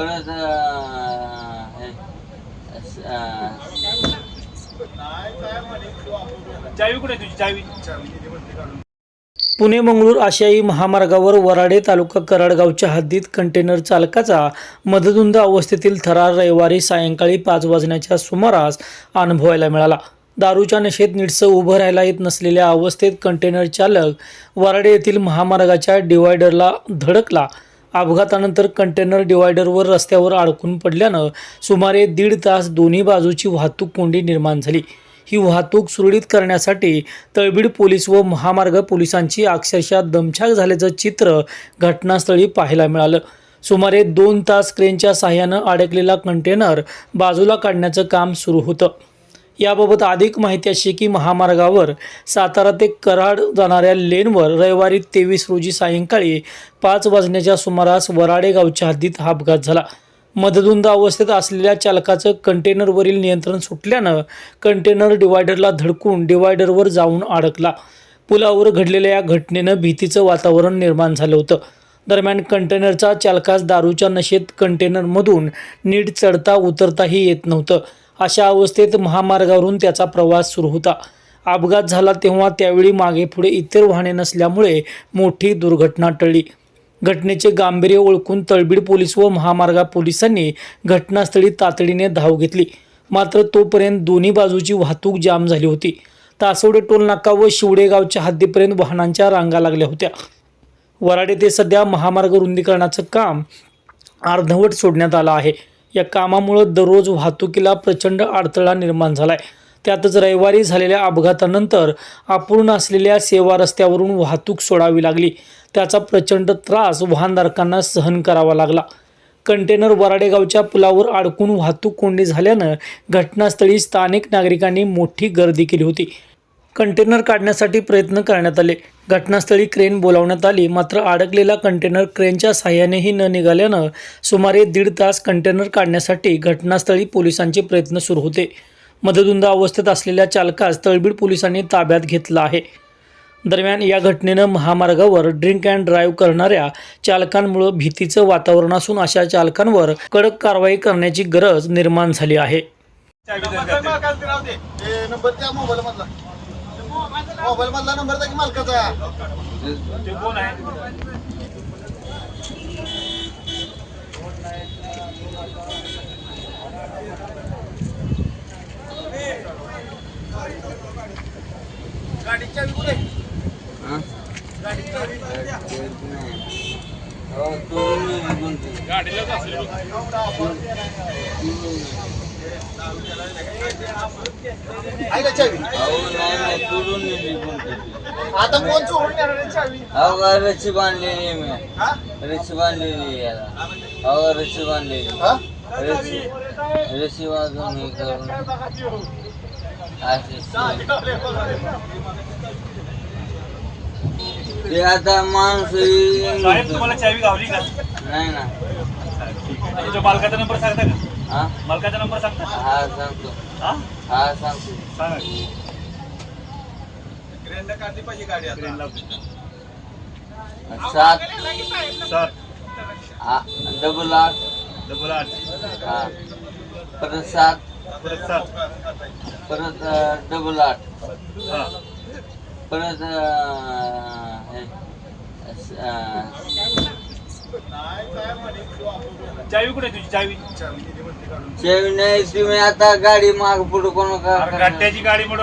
परत पुणे मंगळूर आशियाई महामार्गावर वराडे तालुका कराडगावच्या हद्दीत कंटेनर चालकाचा मदधुंद अवस्थेतील थरार रविवारी सायंकाळी पाच वाजण्याच्या सुमारास अनुभवायला मिळाला. दारूच्या नशेत नीटसं उभं राहायला येत नसलेल्या अवस्थेत कंटेनर चालक वराडे येथील महामार्गाच्या डिवायडरला धडकला. अपघातानंतर कंटेनर डिवायडरवर रस्त्यावर अडकून पडल्यानं सुमारे दीड तास दोन्ही बाजूची वाहतूक कोंडी निर्माण झाली. ही वाहतूक सुरळीत करण्यासाठी तळबीड पोलीस व महामार्ग पोलिसांची अक्षरशः दमछाक झाल्याचं चित्र घटनास्थळी पाहायला मिळालं. सुमारे दोन तास क्रेनच्या सहाय्यानं अडकलेला कंटेनर बाजूला काढण्याचं काम सुरू होतं. याबाबत अधिक माहिती अशी की महामार्गावर सातारा ते कराड जाणाऱ्या लेनवर रविवारी तेवीस रोजी सायंकाळी पाच वाजण्याच्या सुमारास वराडे गावच्या हद्दीत हा अपघात झाला. मदधुंद अवस्थेत असलेल्या चालकाचं कंटेनरवरील नियंत्रण सुटल्यानं कंटेनर डिवायडरला धडकून डिवायडरवर जाऊन अडकला. पुलावर घडलेल्या या घटनेनं भीतीचं वातावरण निर्माण झालं होतं. दरम्यान कंटेनरचा चालकास दारूच्या नशेत कंटेनरमधून नीट चढता उतरताही येत नव्हतं. अशा अवस्थेत महामार्गावरून त्याचा प्रवास सुरू होता. अपघात झाला तेव्हा त्यावेळी मागे पुढे इतर वाहने नसल्यामुळे मोठी दुर्घटना टळली. घटनेचे गांभीर्य ओळखून तळबीड पोलीस व महामार्ग पोलिसांनी घटनास्थळी तातडीने धाव घेतली. मात्र तोपर्यंत दोन्ही बाजूची वाहतूक जाम झाली होती. तासवडे टोल नाका व शिवडेगावच्या हद्दीपर्यंत वाहनांच्या रांगा लागल्या होत्या. वराडे ते सध्या महामार्ग रुंदीकरणाचं काम अर्धवट सोडण्यात आलं आहे. या कामामुळं दररोज वाहतुकीला प्रचंड अडथळा निर्माण झाला आहे त्यातच रविवारी झालेल्या अपघातानंतर अपूर्ण असलेल्या सेवा रस्त्यावरून वाहतूक सोडावी लागली. त्याचा प्रचंड त्रास वाहनधारकांना सहन करावा लागला. कंटेनर वराडेगावच्या पुलावर अडकून वाहतूक कोंडी झाल्यानं घटनास्थळी स्थानिक नागरिकांनी मोठी गर्दी केली होती. कंटेनर काढण्यासाठी प्रयत्न करण्यात आले. घटनास्थळी क्रेन बोलावण्यात आली. मात्र अडकलेला कंटेनर क्रेनच्या साह्यानेही न निघाल्यानं सुमारे दीड तास कंटेनर काढण्यासाठी घटनास्थळी पोलिसांचे प्रयत्न सुरू होते. मदधुंद अवस्थेत असलेल्या चालकास तळबीड पोलिसांनी ताब्यात घेतला आहे. दरम्यान या घटनेनं महामार्गावर ड्रिंक अँड ड्राईव्ह करणाऱ्या चालकांमुळे भीतीचं वातावरण असून अशा चालकांवर कडक कारवाई करण्याची गरज निर्माण झाली आहे. मोबाईल मधला मोबाईल मधला नंबर द्या की मालकाचा. ते कोण आहे का चावी? निघून दे. आता कोण चोरून येणार आहे चावी अहो, का रस्सी बांधलेली आहे मी. हा? रस्सी बांधलेली आहे याला. अहो रस्सी बांधलेली हा? रस्सी वाजून हे करून. अशी ते आता माणूस येईल. साहेब तुम्हाला चावी गावली का? नाही ना. तुमच्या मालकाचा नंबर सांगता का? हा? मालकाचा नंबर सांगता? हा सांगतो. हा? हा सांगतो. सांगा. गाडी सात. सात. आ- डबल आठ. डबल आठ. हा. परत सात. परत सात. परत अं, डबल आठ. हा. परत अं, हे, स- अं, चावी कुठे आहे तुझी? चावी. नाही तुम्ही आता गाडी माग पुढे कोण का अरे गाड्याची गाडी मोड